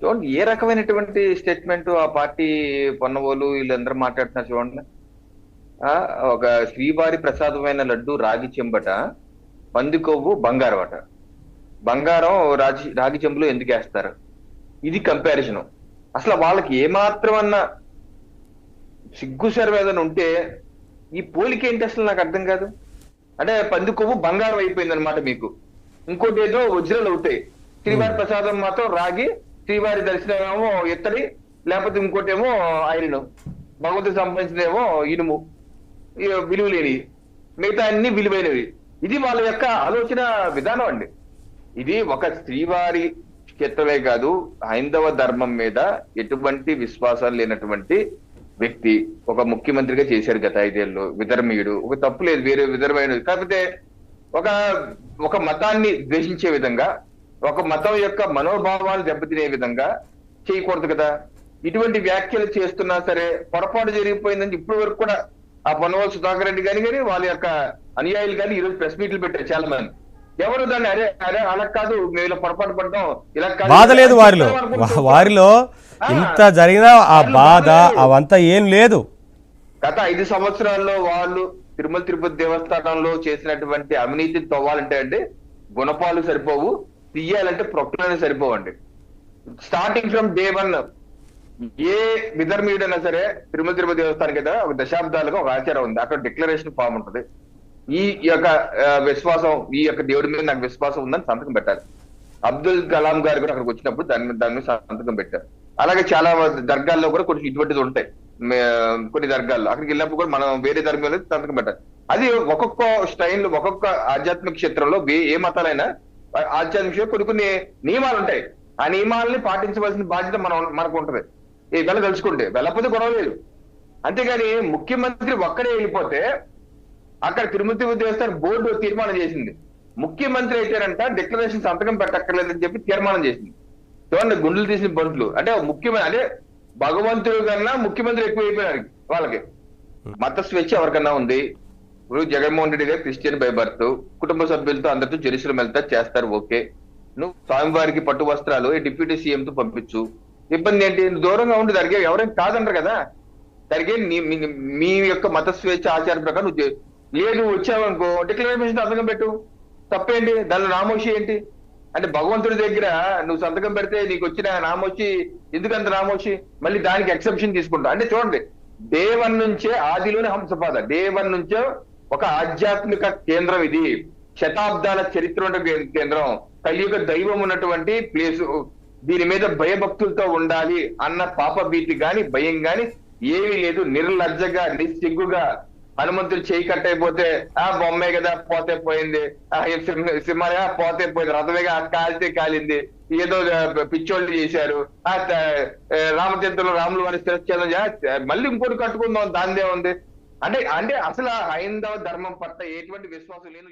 చూడండి ఏ రకమైనటువంటి స్టేట్మెంట్ ఆ పార్టీ పొన్నవోలు వీళ్ళందరూ మాట్లాడుతున్నారు చూడండి. ఒక శ్రీవారి ప్రసాదమైన లడ్డు రాగి చెంబట పంది కొవ్వు బంగారం అట. బంగారం రాగి రాగి చెంబులో ఎందుకు వేస్తారు? ఇది కంపారిజన్ అసలు వాళ్ళకి ఏమాత్రం అన్న సిగ్గు శర్వేదన ఉంటే ఈ పోలిక ఏంటి అసలు నాకు అర్థం కాదు. అంటే పంది కొవ్వు బంగారం అయిపోయింది అనమాట మీకు. ఇంకోటి ఏదో వజ్రాలు అవుతాయి. శ్రీవారి ప్రసాదం మాత్రం రాగి శ్రీవారి దర్శనమేమో ఇత్తడి లేకపోతే ఇంకోటి ఏమో ఐరన్. భగవంతుడు సంబంధించినేమో ఇనుము. విలువ లేనివి. మిగతా అన్ని విలువైనవి. ఇది వాళ్ళ యొక్క ఆలోచన విధానం అండి. ఇది ఒక శ్రీవారి క్షేత్రమే కాదు హైందవ ధర్మం మీద ఎటువంటి విశ్వాసాలు లేనటువంటి వ్యక్తి ఒక ముఖ్యమంత్రిగా చేశారు గత ఐదేళ్ళు. విధర్మీయుడు. ఒక తప్పు లేదు వేరే విధర్మైన కాకపోతే ఒక ఒక మతాన్ని ద్వేషించే విధంగా ఒక మతం యొక్క మనోభావాలు దెబ్బతినే విధంగా చేయకూడదు కదా. ఇటువంటి వ్యాఖ్యలు చేస్తున్నా సరే పొరపాటు జరిగిపోయిందని ఇప్పటి వరకు కూడా ఆ పొన్నవాళ్ళు సుధాకర్ రెడ్డి గాని కానీ వాళ్ళ యొక్క అనుయాయులు కానీ ఈ రోజు ప్రెస్ మీట్లు పెట్టారు చాలా మంది. ఎవరు దాన్ని అరే అరే అలా కాదు మేము ఇలా పొరపాటు పడ్డాం ఇలా కాదు. బాధ లేదు వారిలో. వారిలో ఇంత జరిగినా ఆ బాధ అవంతా ఏం లేదు. గత ఐదు సంవత్సరాల్లో వాళ్ళు తిరుమల తిరుపతి దేవస్థానంలో చేసినటువంటి అవినీతిని తవ్వాలంటే అంటే గుణపాలు సరిపోవు. తీయాలంటే ప్రొక్లైన్ సరిపోవండి. స్టార్టింగ్ ఫ్రమ్ డే వన్ ఏ విధర్మీయుడైనా సరే తిరుమల తిరుపతి దేవస్థానం కదా ఒక దశాబ్దాలుగా ఒక ఆచారం ఉంది. అక్కడ డిక్లరేషన్ ఫామ్ ఉంటుంది. ఈ యొక్క విశ్వాసం ఈ యొక్క దేవుడి మీద నాకు విశ్వాసం ఉందని సంతకం పెట్టాలి. అబ్దుల్ కలాం గారు కూడా అక్కడికి వచ్చినప్పుడు దాని మీద దాని మీద సంతకం పెట్టారు. అలాగే చాలా దర్గాల్లో కూడా కొంచెం ఇటువంటిది ఉంటాయి. కొన్ని దర్గాల్లో. అక్కడికి వెళ్ళినప్పుడు కూడా మనం వేరే ధర్మంలో సంతకం పెట్టాలి. అది ఒక్కొక్క స్టైల్ ఒక్కొక్క ఆధ్యాత్మిక క్షేత్రంలో ఏ మతాలైనా ఆ- ఆధ్యాత్మిక క్షేత్రం కొన్ని కొన్ని నియమాలు ఉంటాయి. ఆ నియమాలని పాటించవలసిన బాధ్యత మనం మనకు ఉంటది. ఈ వెళ్ళ తెలుసుకుంటే వెళ్ళకపోతే గొడవ లేదు. అంతేగాని ముఖ్యమంత్రి ఒక్కడే వెళ్ళిపోతే అక్కడ తిరుమల తిరుపతి దేవస్థానం బోర్డు తీర్మానం చేసింది. ముఖ్యమంత్రి అయితేనంట డిక్లరేషన్ సంతకం పెట్టక్కర్లేదని చెప్పి తీర్మానం చేసింది. చూడండి గుండెలు తీసిన బంట్లు అంటే ముఖ్యమంత్రి అంటే భగవంతుడు కన్నా ముఖ్యమంత్రి ఎక్కువ అయిపోయినారు వాళ్ళకి మత స్వేచ్ఛ ఎవరికన్నా ఉంది? ఇప్పుడు జగన్మోహన్ రెడ్డి గారు క్రిస్టియన్ బై బర్త్ కుటుంబ సభ్యులతో అందరితో జెరూసలం వెళ్తా చేస్తారు ఓకే. నువ్వు స్వామివారికి పట్టు వస్త్రాలు డిప్యూటీ సీఎం తో పంపించు. ఇబ్బంది ఏంటి? దూరంగా ఉండి జరిగే ఎవరైనా కాదంటారు కదా. జరిగే మీ- యొక్క మత స్వేచ్ఛ ఆచారం ప్రకారం నువ్వు లేదు వచ్చావనుకో డిక్లరేషన్ సంతకం పెట్టు. తప్పేంటి? దానిలో నామోషి ఏంటి? అంటే భగవంతుడి దగ్గర నువ్వు సంతకం పెడితే నీకు వచ్చిన నామోషి ఎందుకంత నామోషి మళ్ళీ దానికి ఎక్సెప్షన్ తీసుకుంటా అంటే చూడండి డే వన్ నుంచే ఆదిలోనే హంసపాద. డే వన్ నుంచే ఒక ఆధ్యాత్మిక కేంద్రం ఇది. శతాబ్దాల చరిత్ర ఉన్న కేంద్రం. కలియుగ దైవం ఉన్నటువంటి ప్లేస్ దీని మీద భయభక్తులతో ఉండాలి అన్న పాప భీతి గాని భయం గాని ఏమీ లేదు. నిర్లజ్జగా నిస్సిగ్గుగా హనుమంతుడు చేయి కట్ అయిపోతే ఆ బొమ్మే కదా పోతే పోయింది. ఆ సింహ- పోతే పోయింది. రథమేగా ఆ కాలితే కాలింది. ఏదో పిచ్చోళ్ళు చేశారు. ఆ త- రామచంద్రులు రాములు వారి స్థిరచ్ఛేదం మళ్ళీ ఇంకోటి కట్టుకుందాం దానిదే ఉంది. అంటే అంటే అసలు ఆ హైందవ ధర్మం పట్ల ఎటువంటి విశ్వాసం లేదు